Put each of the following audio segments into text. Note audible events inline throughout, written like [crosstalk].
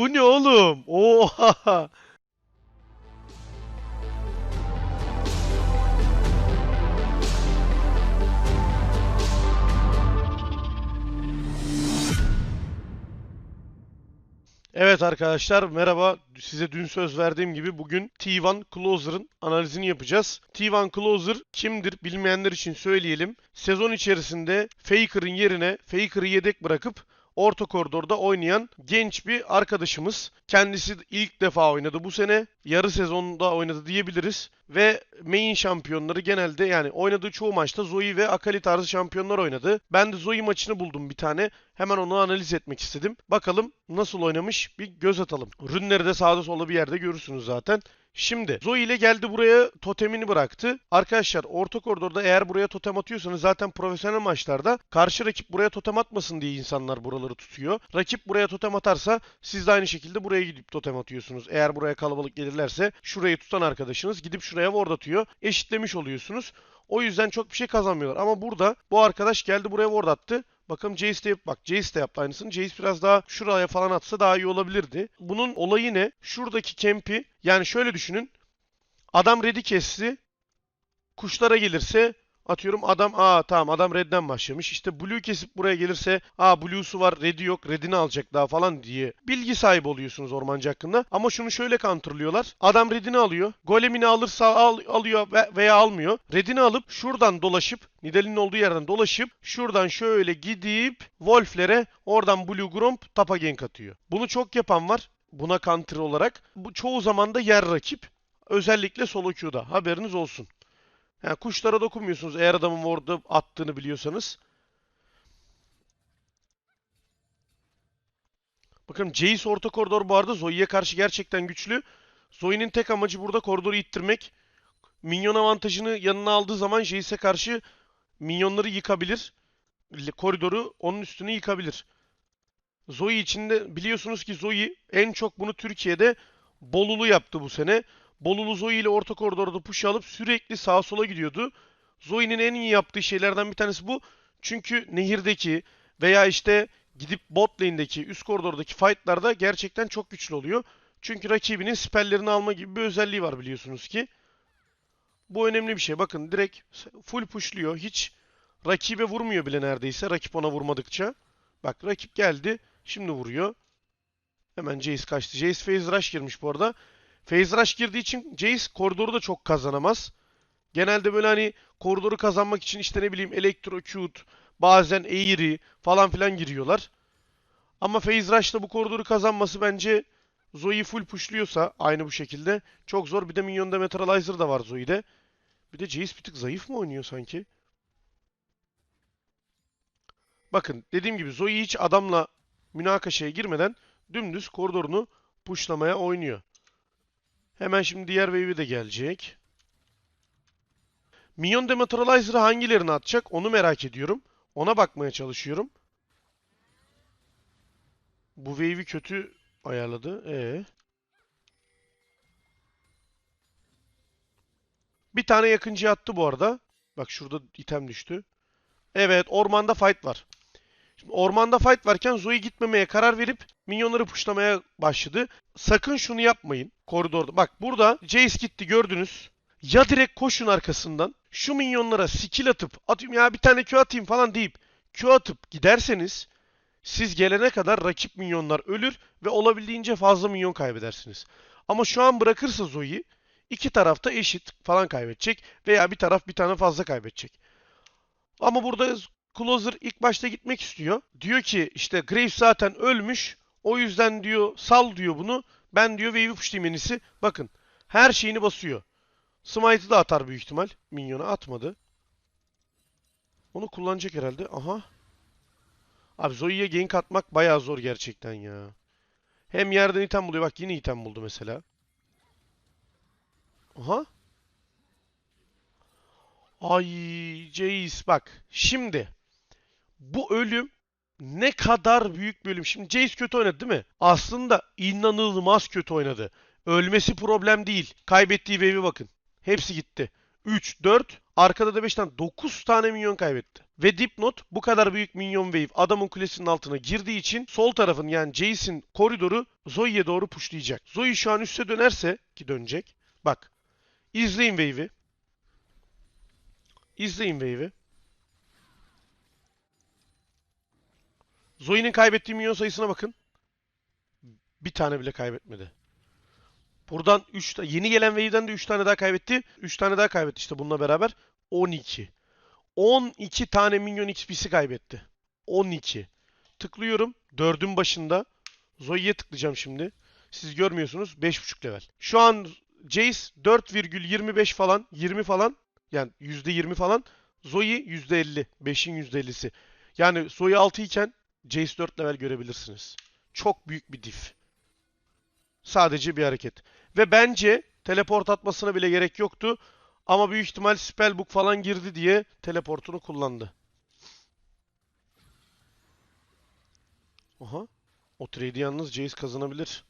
Bu ne oğlum? Oha. Evet arkadaşlar merhaba. Size dün söz verdiğim gibi bugün T1 Closer'ın analizini yapacağız. T1 Closer kimdir bilmeyenler için söyleyelim. Sezon içerisinde Faker'ın yerine Faker'ı yedek bırakıp orta koridorda oynayan genç bir arkadaşımız. Kendisi ilk defa oynadı bu sene. Yarı sezonda oynadı diyebiliriz. Ve main şampiyonları genelde yani oynadığı çoğu maçta Zoe ve Akali tarzı şampiyonlar oynadı. Ben de Zoe maçını buldum bir tane. Hemen onu analiz etmek istedim. Bakalım nasıl oynamış bir göz atalım. Rünleri de sağda solda bir yerde görürsünüz zaten. Şimdi Zoe ile geldi buraya totemini bıraktı. Arkadaşlar orta koridorda eğer buraya totem atıyorsanız zaten profesyonel maçlarda karşı rakip buraya totem atmasın diye insanlar buraları tutuyor. Rakip buraya totem atarsa siz de aynı şekilde buraya gidip totem atıyorsunuz. Eğer buraya kalabalık gelirlerse şurayı tutan arkadaşınız gidip şuraya ward atıyor. Eşitlemiş oluyorsunuz. O yüzden çok bir şey kazanmıyorlar. Ama burada bu arkadaş geldi buraya ward attı. Bakalım Jace de yap bak Jace de yaptı aynısını. Jace biraz daha şuraya falan atsa daha iyi olabilirdi. Bunun olayı ne? Şuradaki kempi yani şöyle düşünün. Adam red'i kesti. Kuşlara gelirse atıyorum adam aa tamam adam red'den başlamış. İşte blue kesip buraya gelirse aa blue'su var red'i yok red'ini alacak daha falan diye bilgi sahibi oluyorsunuz ormancı hakkında. Ama şunu şöyle counterlıyorlar. Adam red'ini alıyor. Golemini alırsa al, alıyor ve- veya almıyor. Red'ini alıp şuradan dolaşıp Nidalee'nin olduğu yerden dolaşıp şuradan şöyle gidip Wolf'lere oradan Blue Gromp tapa gank atıyor. Bunu çok yapan var. Buna counter olarak. Bu çoğu zaman da yer rakip. Özellikle solo queue'da. Haberiniz olsun. Yani kuşlara dokunmuyorsunuz eğer adamın orada attığını biliyorsanız. Bakın Jace orta koridor bu arada Zoe'ye karşı gerçekten güçlü. Zoe'nin tek amacı burada koridoru ittirmek. Minyon avantajını yanına aldığı zaman Jace'e karşı minyonları yıkabilir. Koridoru onun üstüne yıkabilir. Zoe içinde biliyorsunuz ki Zoe en çok bunu Türkiye'de Bolulu yaptı bu sene. Bolulu Zoe ile orta koridorda push alıp sürekli sağa sola gidiyordu. Zoe'nin en iyi yaptığı şeylerden bir tanesi bu. Çünkü nehirdeki veya işte gidip bot lane'deki üst koridordaki fightlarda gerçekten çok güçlü oluyor. Çünkü rakibinin spelllerini alma gibi bir özelliği var biliyorsunuz ki. Bu önemli bir şey. Bakın direkt full pushluyor. Hiç rakibe vurmuyor bile neredeyse. Rakip ona vurmadıkça. Bak rakip geldi. Şimdi vuruyor. Hemen Jace kaçtı. Jace phase rush girmiş bu arada. Phase rush girdiği için Jace koridoru da çok kazanamaz. Genelde böyle hani koridoru kazanmak için işte ne bileyim Electrocute, bazen Aery falan filan giriyorlar. Ama Phase Rush'ta bu koridoru kazanması bence Zoe full pushluyorsa aynı bu şekilde çok zor. Bir de Minyon Demetralizer da var Zoe'de. Bir de Jace bir tık zayıf mı oynuyor sanki? Bakın dediğim gibi Zoe hiç adamla münakaşaya girmeden dümdüz koridorunu pushlamaya oynuyor. Hemen şimdi diğer wave'i de gelecek. Minyon Dematerializer'ı hangilerini atacak onu merak ediyorum. Ona bakmaya çalışıyorum. Bu wave'i kötü ayarladı. Ee. Bir tane yakıncı attı bu arada. Bak şurada item düştü. Evet ormanda fight var. Şimdi ormanda fight varken Zoe gitmemeye karar verip minyonları puşlamaya başladı. Sakın şunu yapmayın koridorda. Bak burada Jace gitti gördünüz. Ya direkt koşun arkasından şu minyonlara skill atıp atıyorum ya bir tane Q atayım falan deyip Q atıp giderseniz siz gelene kadar rakip minyonlar ölür ve olabildiğince fazla minyon kaybedersiniz. Ama şu an bırakırsa Zoe'yi iki tarafta eşit falan kaybedecek veya bir taraf bir tane fazla kaybedecek. Ama burada Closer ilk başta gitmek istiyor. Diyor ki işte Graves zaten ölmüş. O yüzden diyor sal diyor bunu. Ben diyor wave'i pushlayayım en iyisi. Bakın her şeyini basıyor. Smite'ı da atar büyük ihtimal. Minyona atmadı. Onu kullanacak herhalde. Aha. Abi Zoe'ye gank atmak bayağı zor gerçekten ya. Hem yerden item buluyor. Bak yine item buldu mesela. Aha. Ay Jace bak. Şimdi bu ölüm ne kadar büyük bir ölüm. Şimdi Jace kötü oynadı değil mi? Aslında inanılmaz kötü oynadı. Ölmesi problem değil. Kaybettiği wave'e bakın. Hepsi gitti. 3, 4, Arkada da 5 tane 9 tane minyon kaybetti. Ve dipnot bu kadar büyük minyon wave adamın kulesinin altına girdiği için sol tarafın yani Jace'in koridoru Zoe'ye doğru pushlayacak. Zoe şu an üste dönerse ki dönecek. Bak. İzleyin wave'i. İzleyin wave'i. Zoe'nin kaybettiği minyon sayısına bakın. Bir tane bile kaybetmedi. Buradan 3 yeni gelen wave'den de 3 tane daha kaybetti. 3 tane daha kaybetti işte bununla beraber 12. 12 tane minyon XP'si kaybetti. 12. Tıklıyorum. 4'ün başında. Zoe'ye tıklayacağım şimdi. Siz görmüyorsunuz. 5.5 level. Şu an Jace 4,25 falan. 20 falan. Yani %20 falan. Zoe %50. 5'in %50'si. Yani Zoe 6 iken Jace 4 level görebilirsiniz. Çok büyük bir diff. Sadece bir hareket. Ve bence teleport atmasına bile gerek yoktu. Ama büyük ihtimal spellbook falan girdi diye teleportunu kullandı. Aha. O trade'i yalnız Jace kazanabilir.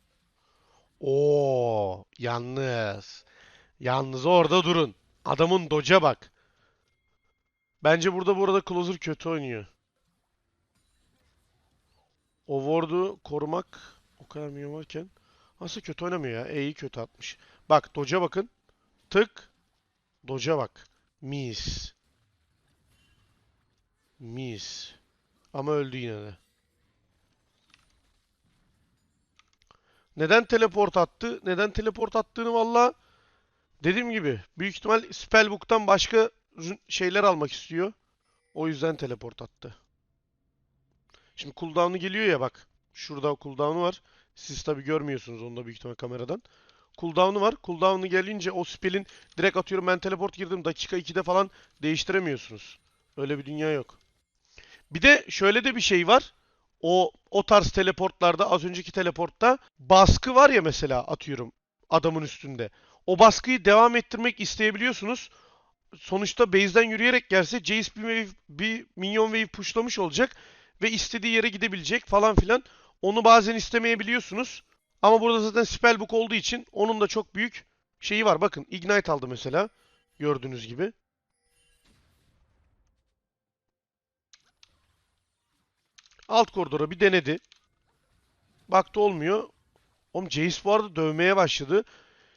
Oo, yalnız. Yalnız orada durun. Adamın doca bak. Bence burada bu arada Closer kötü oynuyor. O ward'u korumak o kadar minyon varken aslında kötü oynamıyor ya. E'yi kötü atmış. Bak doca bakın. Tık. Doca bak. Mis. Mis. Ama öldü yine de. Neden teleport attı? Neden teleport attığını valla dediğim gibi büyük ihtimal Spellbook'tan başka şeyler almak istiyor. O yüzden teleport attı. Şimdi cooldown'u geliyor ya bak. Şurada cooldown'u var. Siz tabi görmüyorsunuz onu da büyük ihtimal kameradan. Cooldown'u var. Cooldown'u gelince o spell'in direkt atıyorum ben teleport girdim dakika 2'de falan değiştiremiyorsunuz. Öyle bir dünya yok. Bir de şöyle de bir şey var. O o tarz teleportlarda az önceki teleportta baskı var ya mesela atıyorum adamın üstünde. O baskıyı devam ettirmek isteyebiliyorsunuz. Sonuçta base'den yürüyerek gelse Jace bir, wave, bir minyon wave pushlamış olacak ve istediği yere gidebilecek falan filan. Onu bazen istemeyebiliyorsunuz. Ama burada zaten spellbook olduğu için onun da çok büyük şeyi var. Bakın ignite aldı mesela. Gördüğünüz gibi. Alt koridora bir denedi. Baktı olmuyor. Oğlum Jace bu arada dövmeye başladı.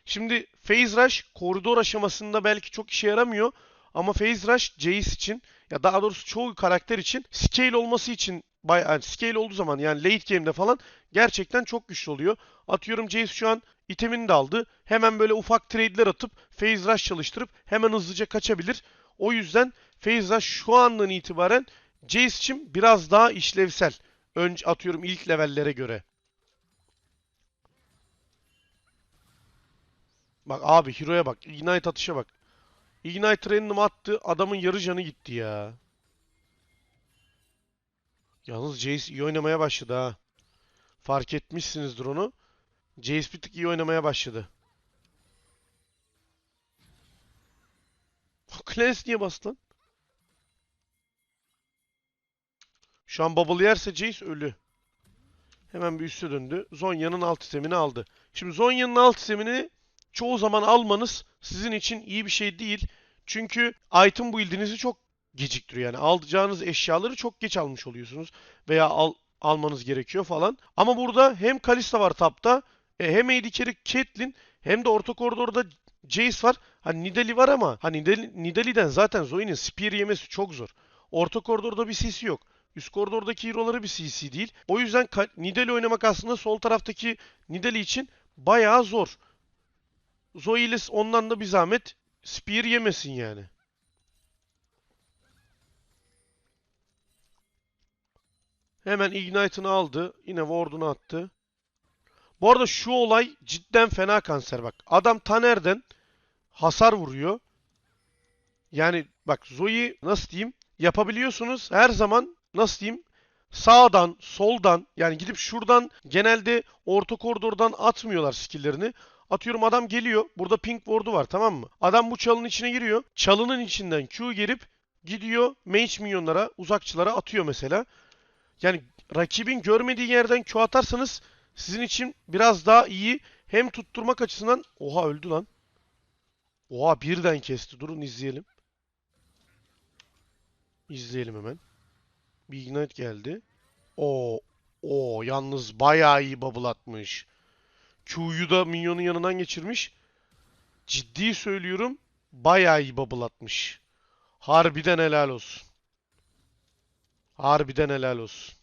Şimdi Phase Rush koridor aşamasında belki çok işe yaramıyor. Ama Phase Rush Jace için ya daha doğrusu çoğu karakter için scale olması için bayağı yani scale olduğu zaman yani late game'de falan gerçekten çok güçlü oluyor. Atıyorum Jace şu an itemini de aldı. Hemen böyle ufak trade'ler atıp Phase Rush çalıştırıp hemen hızlıca kaçabilir. O yüzden Phase Rush şu andan itibaren Jace için biraz daha işlevsel. Önce atıyorum ilk levellere göre. Bak abi Hero'ya bak. Ignite atışa bak. Ignite random attı. Adamın yarı canı gitti ya. Yalnız Jace iyi oynamaya başladı ha. Fark etmişsinizdir onu. Jace bir tık iyi oynamaya başladı. Clans niye bastı lan? Şu an bubble yerse Jace ölü. Hemen bir üste döndü. Zonya'nın alt itemini aldı. Şimdi Zonya'nın alt itemini çoğu zaman almanız sizin için iyi bir şey değil. Çünkü item build'inizi çok geciktiriyor. Yani alacağınız eşyaları çok geç almış oluyorsunuz. Veya al, almanız gerekiyor falan. Ama burada hem Kalista var tapta. E, hem AD carry Caitlyn hem de orta koridorda Jace var. Hani Nidalee var ama hani Nidalee'den zaten Zoe'nin spear yemesi çok zor. Orta koridorda bir CC yok. Üst koridordaki hero'ları bir CC değil. O yüzden Nidalee oynamak aslında sol taraftaki Nidalee için bayağı zor. Zoe ile ondan da bir zahmet spear yemesin yani. Hemen Ignite'ını aldı. Yine Ward'unu attı. Bu arada şu olay cidden fena kanser bak. Adam Taner'den hasar vuruyor. Yani bak Zoe nasıl diyeyim yapabiliyorsunuz her zaman nasıl diyeyim sağdan soldan yani gidip şuradan genelde orta koridordan atmıyorlar skill'lerini. Atıyorum adam geliyor. Burada pink ward'u var tamam mı? Adam bu çalının içine giriyor. Çalının içinden Q gelip gidiyor mage minyonlara, uzakçılara atıyor mesela. Yani rakibin görmediği yerden Q atarsanız sizin için biraz daha iyi. Hem tutturmak açısından... Oha öldü lan. Oha birden kesti. Durun izleyelim. İzleyelim hemen. Bir ignite geldi. O o yalnız bayağı iyi bubble atmış. Q'yu da minyonun yanından geçirmiş. Ciddi söylüyorum. Bayağı iyi bubble atmış. Harbiden helal olsun. Harbiden helal olsun.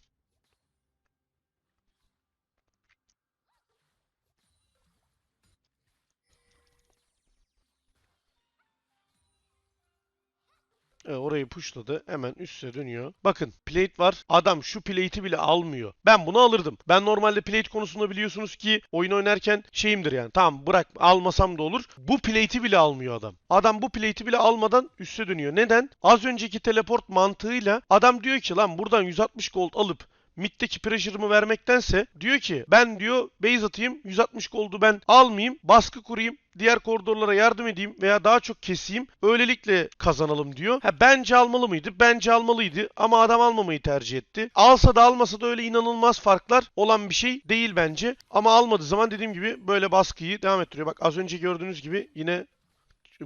E, orayı pushladı. Hemen üste dönüyor. Bakın plate var. Adam şu plate'i bile almıyor. Ben bunu alırdım. Ben normalde plate konusunda biliyorsunuz ki oyun oynarken şeyimdir yani. Tamam bırak almasam da olur. Bu plate'i bile almıyor adam. Adam bu plate'i bile almadan üste dönüyor. Neden? Az önceki teleport mantığıyla adam diyor ki lan buradan 160 gold alıp middeki pressure'ımı vermektense diyor ki ben diyor base atayım 160 gold'u ben almayayım baskı kurayım diğer koridorlara yardım edeyim veya daha çok keseyim öylelikle kazanalım diyor. Ha, bence almalı mıydı? Bence almalıydı ama adam almamayı tercih etti. Alsa da almasa da öyle inanılmaz farklar olan bir şey değil bence. Ama almadığı zaman dediğim gibi böyle baskıyı devam ettiriyor. Bak az önce gördüğünüz gibi yine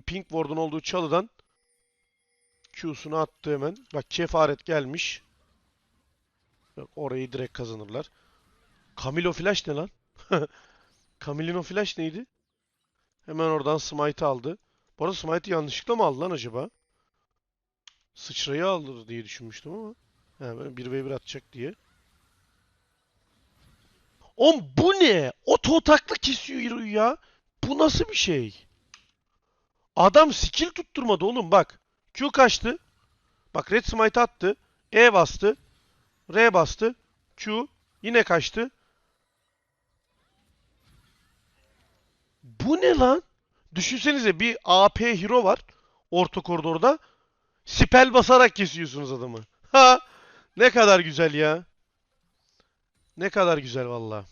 Pink Ward'un olduğu çalıdan Q'sunu attı hemen. Bak kefaret gelmiş. Orayı direkt kazanırlar. Camilo Flash ne lan? [laughs] Camilino Flash neydi? Hemen oradan Smite aldı. Bu arada Smite'i yanlışlıkla mı aldı lan acaba? Sıçrayı alır diye düşünmüştüm ama. Hemen 1v1 atacak diye. Oğlum bu ne? Oto takla kesiyor ya. Bu nasıl bir şey? Adam skill tutturmadı oğlum bak. Q kaçtı. Bak Red Smite attı. E bastı. R bastı. Q. Yine kaçtı. Bu ne lan? Düşünsenize bir AP hero var. Orta koridorda. Spell basarak kesiyorsunuz adamı. Ha! Ne kadar güzel ya. Ne kadar güzel valla.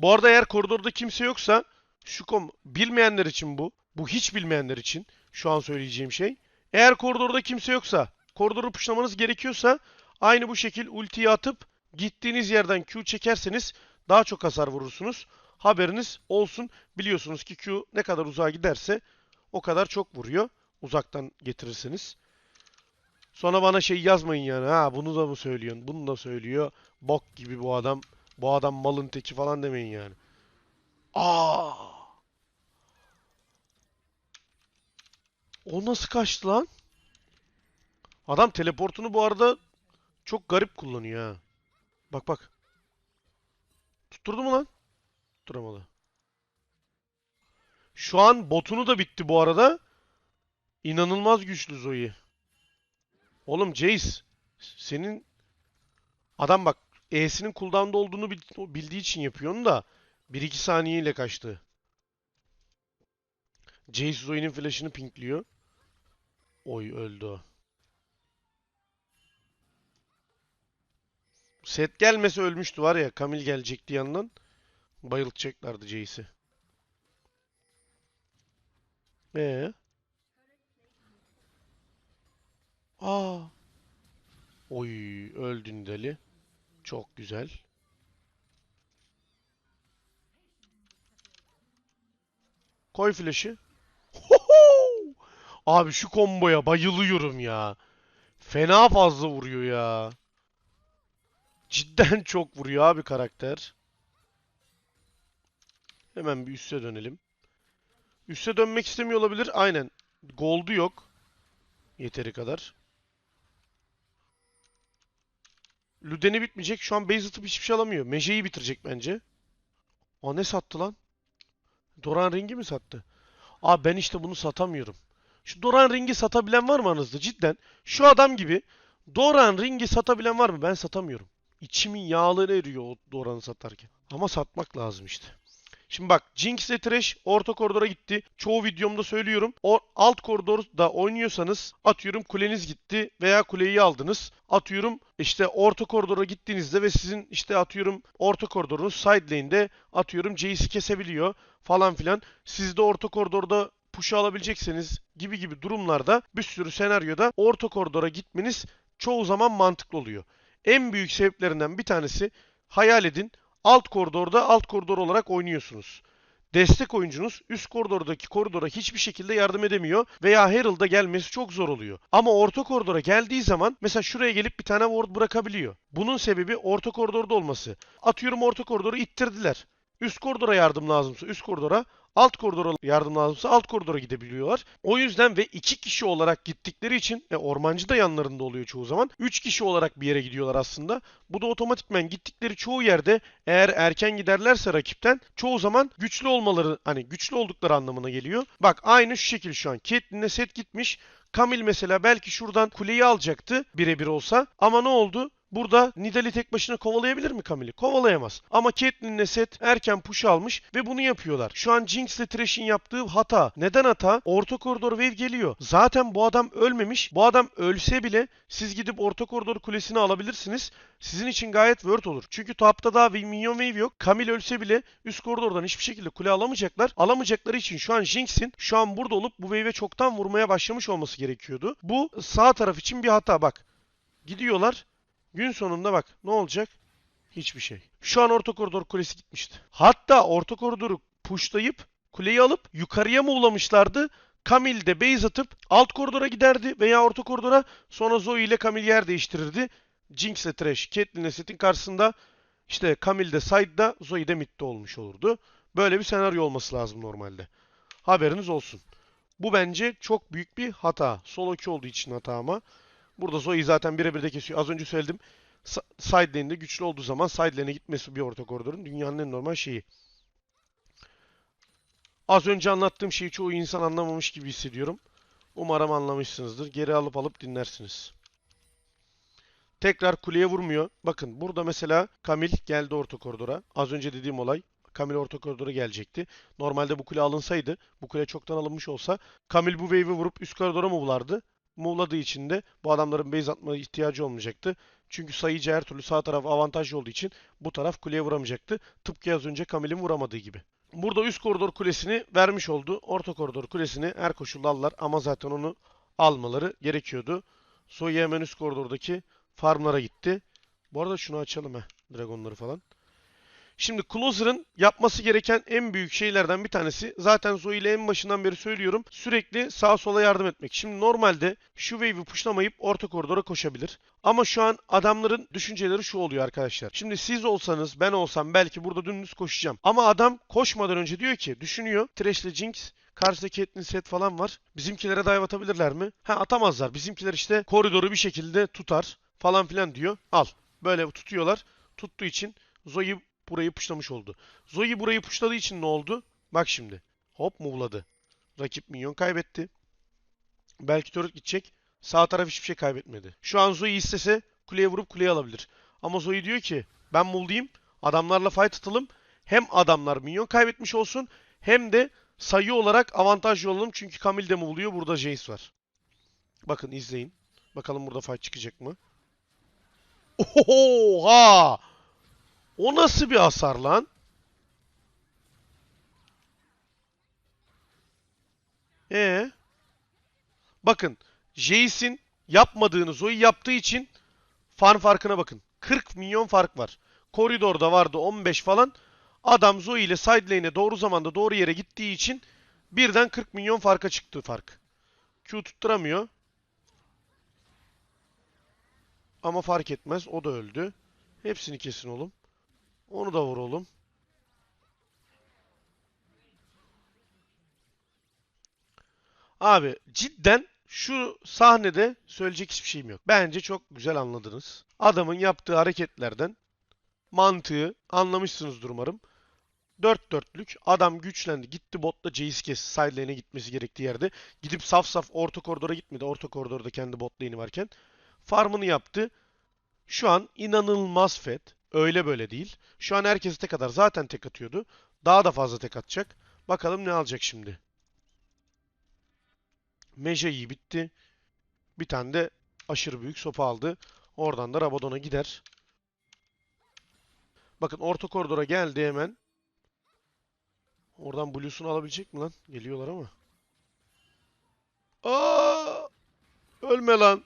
Bu arada eğer koridorda kimse yoksa şu kom bilmeyenler için bu. Bu hiç bilmeyenler için şu an söyleyeceğim şey. Eğer koridorda kimse yoksa, koridoru puşlamanız gerekiyorsa aynı bu şekil ultiyi atıp gittiğiniz yerden Q çekerseniz daha çok hasar vurursunuz. Haberiniz olsun. Biliyorsunuz ki Q ne kadar uzağa giderse o kadar çok vuruyor. Uzaktan getirirseniz. Sonra bana şey yazmayın yani. Ha bunu da mı söylüyorsun? Bunu da söylüyor. Bok gibi bu adam. Bu adam malın teki falan demeyin yani. Aa! O nasıl kaçtı lan? Adam teleportunu bu arada çok garip kullanıyor ha. Bak bak. Tutturdu mu lan? Tutturamadı. Şu an botunu da bitti bu arada. İnanılmaz güçlü Zoe. Oğlum Jace. Senin adam bak E'sinin cooldown'da olduğunu bildiği için yapıyorsun da 1-2 saniyeyle kaçtı. Jace Zoe'nin flash'ını pinkliyor. Oy öldü. Set gelmese ölmüştü var ya. Kamil gelecekti yandan. Bayıltacaklardı Jace'i. Ee? Aa. Oy öldün deli. Çok güzel. Koy flash'ı. Abi şu komboya bayılıyorum ya. Fena fazla vuruyor ya. Cidden [laughs] çok vuruyor abi karakter. Hemen bir üste dönelim. Üste dönmek istemiyor olabilir. Aynen. Gold'u yok. Yeteri kadar. Luden'i bitmeyecek. Şu an base atıp hiçbir şey alamıyor. Meje'yi bitirecek bence. Aa ne sattı lan? Doran Ring'i mi sattı? Aa ben işte bunu satamıyorum. Şu Doran Ring'i satabilen var mı aranızda cidden? Şu adam gibi Doran Ring'i satabilen var mı? Ben satamıyorum. İçimin yağları eriyor o Doran'ı satarken. Ama satmak lazım işte. Şimdi bak Jinx ile Thresh orta koridora gitti. Çoğu videomda söylüyorum. O alt koridorda oynuyorsanız atıyorum kuleniz gitti veya kuleyi aldınız. Atıyorum işte orta koridora gittiğinizde ve sizin işte atıyorum orta koridorunuz side lane'de atıyorum Jace'i kesebiliyor falan filan. Siz de orta koridorda push'u alabilecekseniz gibi gibi durumlarda bir sürü senaryoda orta koridora gitmeniz çoğu zaman mantıklı oluyor. En büyük sebeplerinden bir tanesi hayal edin alt koridorda alt koridor olarak oynuyorsunuz. destek oyuncunuz üst koridordaki koridora hiçbir şekilde yardım edemiyor veya Herald'a gelmesi çok zor oluyor. Ama orta koridora geldiği zaman mesela şuraya gelip bir tane ward bırakabiliyor. Bunun sebebi orta koridorda olması. Atıyorum orta koridoru ittirdiler. Üst koridora yardım lazımsa üst koridora, alt koridora yardım lazımsa alt koridora gidebiliyorlar. O yüzden ve iki kişi olarak gittikleri için e, ormancı da yanlarında oluyor çoğu zaman. Üç kişi olarak bir yere gidiyorlar aslında. Bu da otomatikmen gittikleri çoğu yerde eğer erken giderlerse rakipten çoğu zaman güçlü olmaları hani güçlü oldukları anlamına geliyor. Bak aynı şu şekil şu an. Caitlyn'e set gitmiş. Kamil mesela belki şuradan kuleyi alacaktı birebir olsa. Ama ne oldu? Burada Nidal'i tek başına kovalayabilir mi Camille'i? Kovalayamaz. Ama Caitlyn'le Set erken push almış ve bunu yapıyorlar. Şu an Jinx ile Thresh'in yaptığı hata. Neden hata? Orta koridor wave geliyor. Zaten bu adam ölmemiş. Bu adam ölse bile siz gidip orta koridor kulesini alabilirsiniz. Sizin için gayet worth olur. Çünkü topta daha minyon wave yok. Camille ölse bile üst koridordan hiçbir şekilde kule alamayacaklar. Alamayacakları için şu an Jinx'in şu an burada olup bu wave'e çoktan vurmaya başlamış olması gerekiyordu. Bu sağ taraf için bir hata bak. Gidiyorlar. Gün sonunda bak ne olacak? Hiçbir şey. Şu an orta koridor kulesi gitmişti. Hatta orta koridoru pushlayıp kuleyi alıp yukarıya mı ulamışlardı? Camille de base atıp alt koridora giderdi veya orta koridora sonra Zoe ile Camille yer değiştirirdi. Jinx ile Thresh, Caitlyn ile Set'in karşısında işte Camille de side'da Zoe de mid'de olmuş olurdu. Böyle bir senaryo olması lazım normalde. Haberiniz olsun. Bu bence çok büyük bir hata. Solo 2 olduğu için hata ama. Burada Zoe zaten birebir de kesiyor. Az önce söyledim. Side lane'de güçlü olduğu zaman side lane'e gitmesi bir orta koridorun dünyanın en normal şeyi. Az önce anlattığım şeyi çoğu insan anlamamış gibi hissediyorum. Umarım anlamışsınızdır. Geri alıp alıp dinlersiniz. Tekrar kuleye vurmuyor. Bakın burada mesela Kamil geldi orta koridora. Az önce dediğim olay. Kamil orta koridora gelecekti. Normalde bu kule alınsaydı, bu kule çoktan alınmış olsa Kamil bu wave'i vurup üst koridora mı bulardı? Muğladığı için de bu adamların base atma ihtiyacı olmayacaktı. Çünkü sayıcı her türlü sağ taraf avantajlı olduğu için bu taraf kuleye vuramayacaktı. Tıpkı az önce Kamil'in vuramadığı gibi. Burada üst koridor kulesini vermiş oldu. Orta koridor kulesini her koşulda alırlar ama zaten onu almaları gerekiyordu. Zoe hemen üst koridordaki farmlara gitti. Bu arada şunu açalım he. Dragonları falan. Şimdi Closer'ın yapması gereken en büyük şeylerden bir tanesi zaten Zoe ile en başından beri söylüyorum. Sürekli sağa sola yardım etmek. Şimdi normalde şu wave'i pushlamayıp orta koridora koşabilir. Ama şu an adamların düşünceleri şu oluyor arkadaşlar. Şimdi siz olsanız ben olsam belki burada dümdüz koşacağım. Ama adam koşmadan önce diyor ki düşünüyor. Thresh ile Jinx Karşıda Caitlyn set falan var. Bizimkilere dive atabilirler mi? Ha atamazlar. Bizimkiler işte koridoru bir şekilde tutar falan filan diyor. Al. Böyle tutuyorlar. Tuttuğu için Zoe burayı puşlamış oldu. Zoe burayı puşladığı için ne oldu? Bak şimdi. Hop moveladı. Rakip minyon kaybetti. Belki turret gidecek. Sağ taraf hiçbir şey kaybetmedi. Şu an Zoe istese kuleye vurup kuleyi alabilir. Ama Zoe diyor ki ben move'layayım. Adamlarla fight atalım. Hem adamlar minyon kaybetmiş olsun hem de sayı olarak avantajlı olalım. Çünkü Camille de move'luyor. Burada Jace var. Bakın izleyin. Bakalım burada fight çıkacak mı? Oha! O nasıl bir hasar lan? Ee? Bakın, Jace'in yapmadığını Zoe yaptığı için farm farkına bakın. 40 milyon fark var. Koridorda vardı 15 falan. Adam Zoe ile side doğru zamanda doğru yere gittiği için birden 40 milyon farka çıktı fark. Q tutturamıyor. Ama fark etmez. O da öldü. Hepsini kesin oğlum. Onu da vur oğlum. Abi cidden şu sahnede söyleyecek hiçbir şeyim yok. Bence çok güzel anladınız. Adamın yaptığı hareketlerden mantığı anlamışsınızdır umarım. Dört dörtlük adam güçlendi. Gitti botla Jace kes. Side lane'e gitmesi gerektiği yerde. Gidip saf saf orta koridora gitmedi. Orta koridorda kendi bot varken. Farmını yaptı. Şu an inanılmaz fed. Öyle böyle değil. Şu an herkes tek atar. Zaten tek atıyordu. Daha da fazla tek atacak. Bakalım ne alacak şimdi. Meje iyi bitti. Bir tane de aşırı büyük sopa aldı. Oradan da Rabadon'a gider. Bakın orta koridora geldi hemen. Oradan Blue'sunu alabilecek mi lan? Geliyorlar ama. Aa! Ölme lan.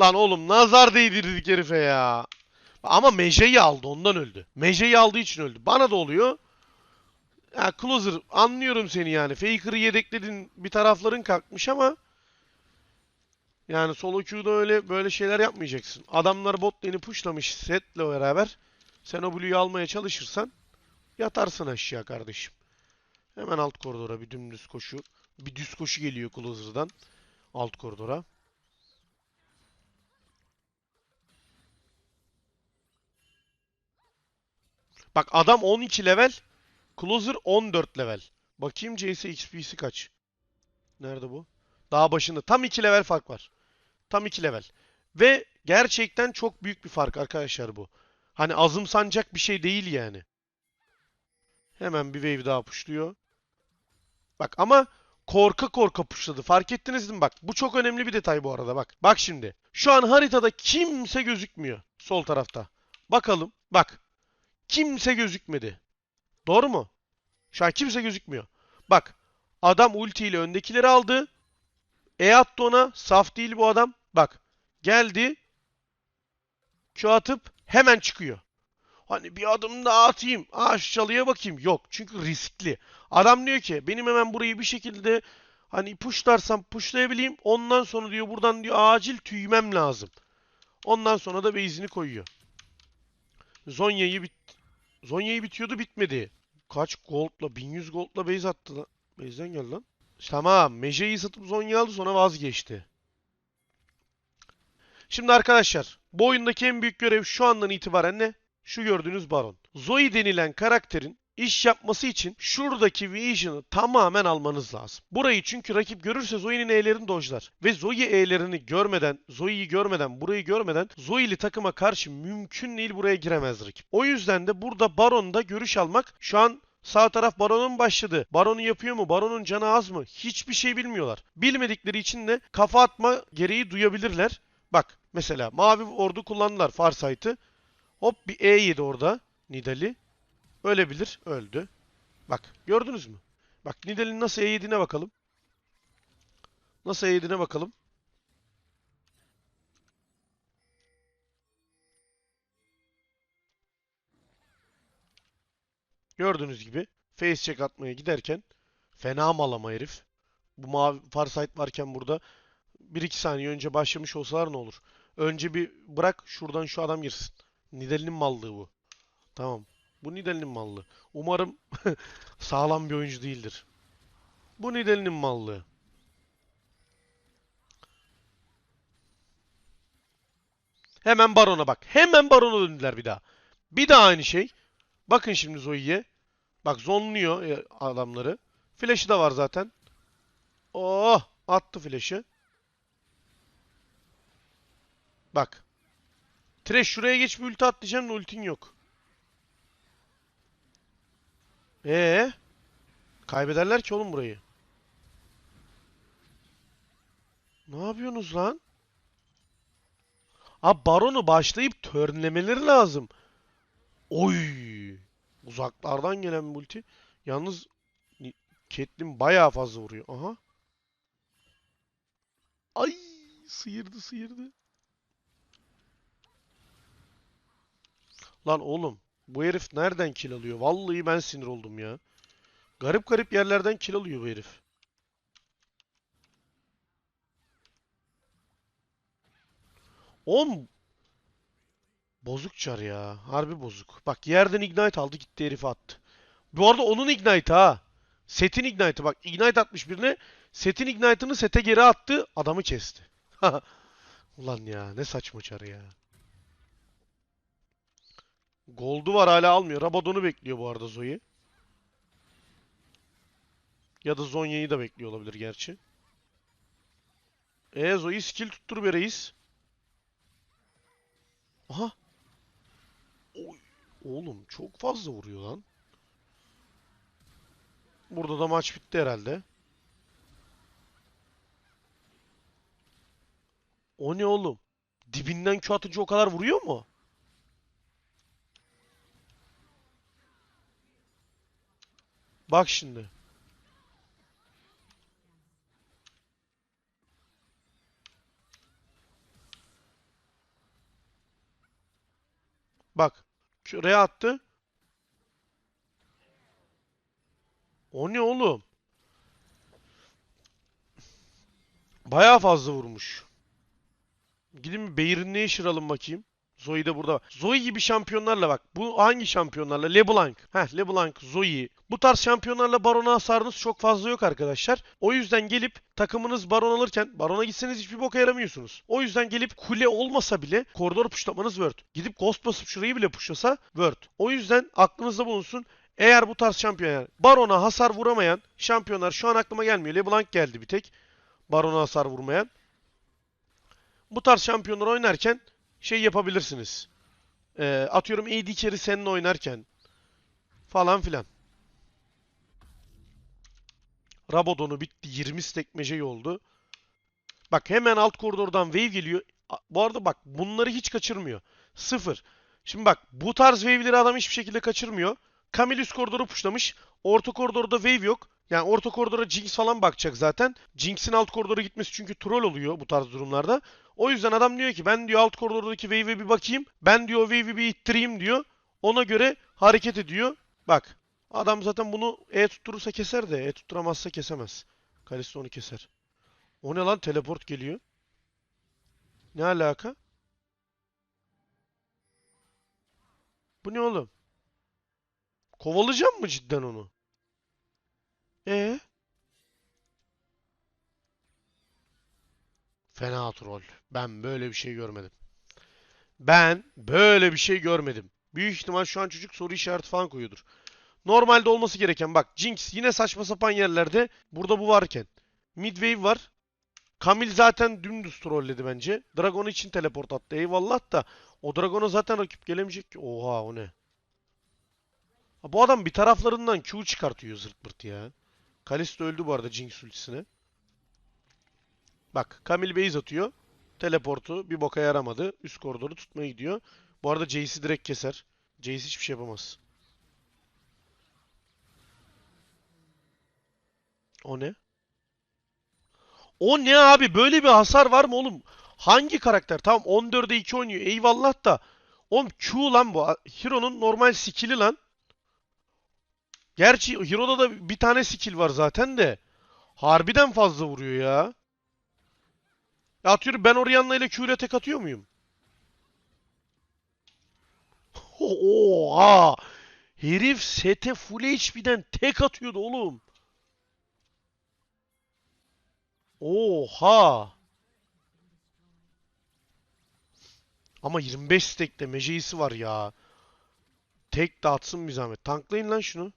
Lan oğlum nazar değdirdik herife ya. Ama Meje'yi aldı ondan öldü. Meje'yi aldığı için öldü. Bana da oluyor. Ya Closer anlıyorum seni yani. Faker'ı yedekledin bir tarafların kalkmış ama yani solo queue'da öyle böyle şeyler yapmayacaksın. Adamlar bot lane'i pushlamış setle beraber. Sen o blue'yu almaya çalışırsan yatarsın aşağı kardeşim. Hemen alt koridora bir dümdüz koşu. Bir düz koşu geliyor Closer'dan alt koridora. Bak adam 12 level. Closer 14 level. Bakayım CS XP'si kaç? Nerede bu? Daha başında. Tam 2 level fark var. Tam 2 level. Ve gerçekten çok büyük bir fark arkadaşlar bu. Hani azımsanacak bir şey değil yani. Hemen bir wave daha puşluyor. Bak ama korka korka puşladı. Fark ettiniz mi? Bak bu çok önemli bir detay bu arada bak. Bak şimdi. Şu an haritada kimse gözükmüyor. Sol tarafta. Bakalım. Bak. Kimse gözükmedi. Doğru mu? Şu an kimse gözükmüyor. Bak. Adam ultiyle öndekileri aldı. E attı ona. Saf değil bu adam. Bak. Geldi. Q atıp hemen çıkıyor. Hani bir adım daha atayım. Şu çalıya bakayım. Yok. Çünkü riskli. Adam diyor ki benim hemen burayı bir şekilde hani pushlarsam pushlayabileyim. Ondan sonra diyor buradan diyor acil tüymem lazım. Ondan sonra da base'ini koyuyor. Zonya'yı bit Zonya'yı bitiyordu bitmedi. Kaç goldla 1100 goldla base attı lan. Base'den geldi lan. Tamam. Meje'yi satıp Zonya aldı sonra vazgeçti. Şimdi arkadaşlar bu oyundaki en büyük görev şu andan itibaren ne? Şu gördüğünüz Baron. Zoe denilen karakterin iş yapması için şuradaki Vision'ı tamamen almanız lazım. Burayı çünkü rakip görürse Zoe'nin E'lerini dojlar. Ve Zoe E'lerini görmeden, Zoe'yi görmeden, burayı görmeden Zoe'li takıma karşı mümkün değil buraya giremez rakip. O yüzden de burada Baron'da görüş almak şu an Sağ taraf Baron'un başladı. Baron'u yapıyor mu? Baron'un canı az mı? Hiçbir şey bilmiyorlar. Bilmedikleri için de kafa atma gereği duyabilirler. Bak mesela mavi ordu kullandılar Farsight'ı. Hop bir E yedi orada Nidali. Ölebilir. Öldü. Bak gördünüz mü? Bak Nidal'in nasıl E yediğine bakalım. Nasıl E yediğine bakalım. Gördüğünüz gibi face check atmaya giderken fena malama herif. Bu mavi Farsight varken burada 1-2 saniye önce başlamış olsalar ne olur? Önce bir bırak şuradan şu adam girsin. Nidalee'nin mallığı bu. Tamam. Bu Nidalee'nin mallığı. Umarım [laughs] sağlam bir oyuncu değildir. Bu Nidalee'nin mallığı. Hemen Baron'a bak. Hemen Baron'a döndüler bir daha. Bir daha aynı şey. Bakın şimdi Zoe'ye. Bak zonluyor e, adamları. Flash'ı da var zaten. Oh! Attı flash'ı. Bak. Trash şuraya geç bir ulti atlayacağım da ultin yok. Ee? Kaybederler ki oğlum burayı. Ne yapıyorsunuz lan? Abi Baron'u başlayıp törnlemeleri lazım. Oy! Uzaklardan gelen bir ulti. Yalnız Caitlyn bayağı fazla vuruyor. Aha. Ay! Sıyırdı sıyırdı. Lan oğlum bu herif nereden kill alıyor? Vallahi ben sinir oldum ya. Garip garip yerlerden kill alıyor bu herif. Oğlum bozuk çar ya. Harbi bozuk. Bak yerden ignite aldı gitti herifi attı. Bu arada onun ignite ha. Set'in ignite'ı bak ignite atmış birine. Set'in ignite'ını sete geri attı. Adamı kesti. [laughs] Ulan ya ne saçma çar ya. Gold'u var hala almıyor. Rabadon'u bekliyor bu arada Zoe. Ya da Zonya'yı da bekliyor olabilir gerçi. E Zoe skill tuttur be reis. Aha. Oy. Oğlum çok fazla vuruyor lan. Burada da maç bitti herhalde. O ne oğlum? Dibinden Q atınca o kadar vuruyor mu? Bak şimdi. Bak. Şuraya attı. O ne oğlum? Bayağı fazla vurmuş. Gidin bir Bayern Nashor bakayım. Zoe de burada. Zoe gibi şampiyonlarla bak. Bu hangi şampiyonlarla? LeBlanc. Heh LeBlanc, Zoe. Bu tarz şampiyonlarla Baron'a hasarınız çok fazla yok arkadaşlar. O yüzden gelip takımınız Baron alırken Baron'a gitseniz hiçbir boka yaramıyorsunuz. O yüzden gelip kule olmasa bile koridor puşlamanız Word. Gidip Ghost basıp şurayı bile puşlasa Word. O yüzden aklınızda bulunsun. Eğer bu tarz şampiyon yani Baron'a hasar vuramayan şampiyonlar şu an aklıma gelmiyor. LeBlanc geldi bir tek. Baron'a hasar vurmayan. Bu tarz şampiyonlar oynarken şey yapabilirsiniz. Ee, atıyorum AD carry seninle oynarken falan filan. Rabadon'u bitti. 20 stack meceyi oldu. Bak hemen alt koridordan wave geliyor. Bu arada bak bunları hiç kaçırmıyor. Sıfır. Şimdi bak bu tarz wave'leri adam hiçbir şekilde kaçırmıyor. Camille üst koridoru puşlamış. Orta koridorda wave yok. Yani orta koridora Jinx falan bakacak zaten. Jinx'in alt koridora gitmesi çünkü troll oluyor bu tarz durumlarda. O yüzden adam diyor ki ben diyor alt koridordaki wave'e bir bakayım. Ben diyor wave'i bir ittireyim diyor. Ona göre hareket ediyor. Bak. Adam zaten bunu E tutturursa keser de E tutturamazsa kesemez. Kalista onu keser. O ne lan? Teleport geliyor. Ne alaka? Bu ne oğlum? Kovalayacağım mı cidden onu? E Fena troll. Ben böyle bir şey görmedim. Ben böyle bir şey görmedim. Büyük ihtimal şu an çocuk soru işareti falan koyuyordur. Normalde olması gereken bak Jinx yine saçma sapan yerlerde burada bu varken. Midwave var. Kamil zaten dümdüz trolledi bence. Dragon için teleport attı. Eyvallah da o Dragon'a zaten rakip gelemeyecek. Oha o ne? Bu adam bir taraflarından Q çıkartıyor zırt pırt ya. Kalisto öldü bu arada Jinx ultisine. Bak Kamil base atıyor. Teleportu bir boka yaramadı. Üst koridoru tutmaya gidiyor. Bu arada Jace'i direkt keser. Jace hiçbir şey yapamaz. O ne? O ne abi? Böyle bir hasar var mı oğlum? Hangi karakter? Tamam 14'e 2 oynuyor. Eyvallah da. Oğlum Q lan bu. Hero'nun normal skill'i lan. Gerçi Hero'da da bir tane skill var zaten de. Harbiden fazla vuruyor ya. Ya atıyorum ben Orianna ile Q ile tek atıyor muyum? [laughs] Oha! Herif sete full HP'den tek atıyordu oğlum. Oha! Ama 25 stack'te meceisi var ya. Tek de atsın bir zahmet. Tanklayın lan şunu.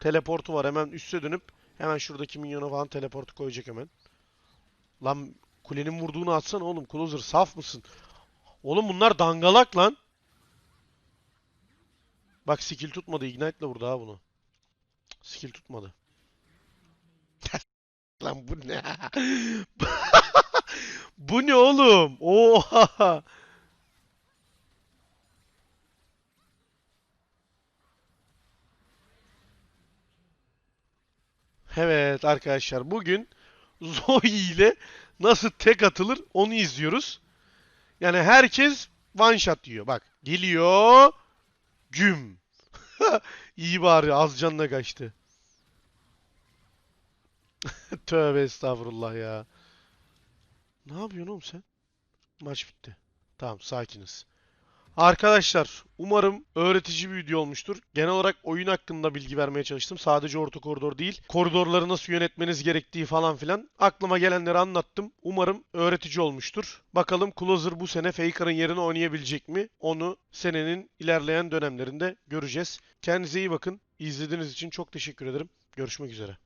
Teleportu var hemen üste dönüp hemen şuradaki minyona falan teleportu koyacak hemen. Lan kulenin vurduğunu atsana oğlum. Closer saf mısın? Oğlum bunlar dangalak lan. Bak skill tutmadı. Ignite'la vurdu ha bunu. Skill tutmadı. [laughs] Lan bu ne? [laughs] Bu ne oğlum? Oha! Evet arkadaşlar bugün [laughs] Zoe ile nasıl tek atılır onu izliyoruz. Yani herkes one shot diyor. Bak geliyor. Güm. [laughs] İyi bari az canına kaçtı. [laughs] Tövbe estağfurullah ya. Ne yapıyorsun oğlum sen? Maç bitti. Tamam sakiniz. Arkadaşlar umarım öğretici bir video olmuştur. Genel olarak oyun hakkında bilgi vermeye çalıştım. Sadece orta koridor değil. Koridorları nasıl yönetmeniz gerektiği falan filan. Aklıma gelenleri anlattım. Umarım öğretici olmuştur. Bakalım Closer bu sene Faker'ın yerine oynayabilecek mi? Onu senenin ilerleyen dönemlerinde göreceğiz. Kendinize iyi bakın. İzlediğiniz için çok teşekkür ederim. Görüşmek üzere.